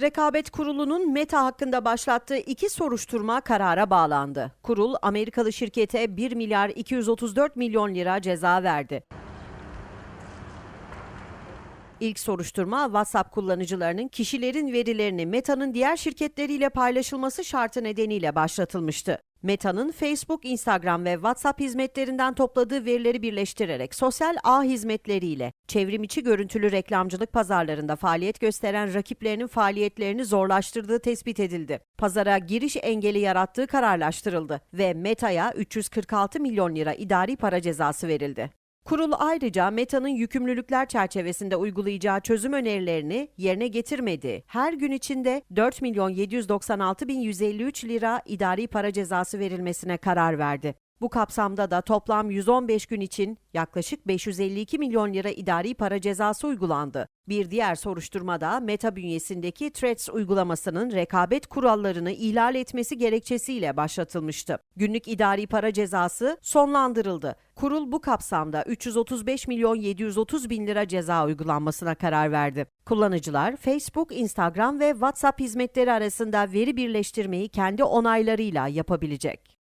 Rekabet Kurulu'nun Meta hakkında başlattığı iki soruşturma karara bağlandı. Kurul, Amerikalı şirkete 1 milyar 234 milyon lira ceza verdi. İlk soruşturma WhatsApp kullanıcılarının kişilerin verilerini Meta'nın diğer şirketleriyle paylaşılması şartı nedeniyle başlatılmıştı. Meta'nın Facebook, Instagram ve WhatsApp hizmetlerinden topladığı verileri birleştirerek sosyal ağ hizmetleriyle çevrimiçi görüntülü reklamcılık pazarlarında faaliyet gösteren rakiplerinin faaliyetlerini zorlaştırdığı tespit edildi. Pazara giriş engeli yarattığı kararlaştırıldı ve Meta'ya 346 milyon lira idari para cezası verildi. Kurul ayrıca Meta'nın yükümlülükler çerçevesinde uygulayacağı çözüm önerilerini yerine getirmedi. Her gün içinde 4 milyon 796 bin 153 lira idari para cezası verilmesine karar verdi. Bu kapsamda da toplam 115 gün için yaklaşık 552 milyon lira idari para cezası uygulandı. Bir diğer soruşturmada Meta bünyesindeki Threads uygulamasının rekabet kurallarını ihlal etmesi gerekçesiyle başlatılmıştı. Günlük idari para cezası sonlandırıldı. Kurul bu kapsamda 335 milyon 730 bin lira ceza uygulanmasına karar verdi. Kullanıcılar Facebook, Instagram ve WhatsApp hizmetleri arasında veri birleştirmeyi kendi onaylarıyla yapabilecek.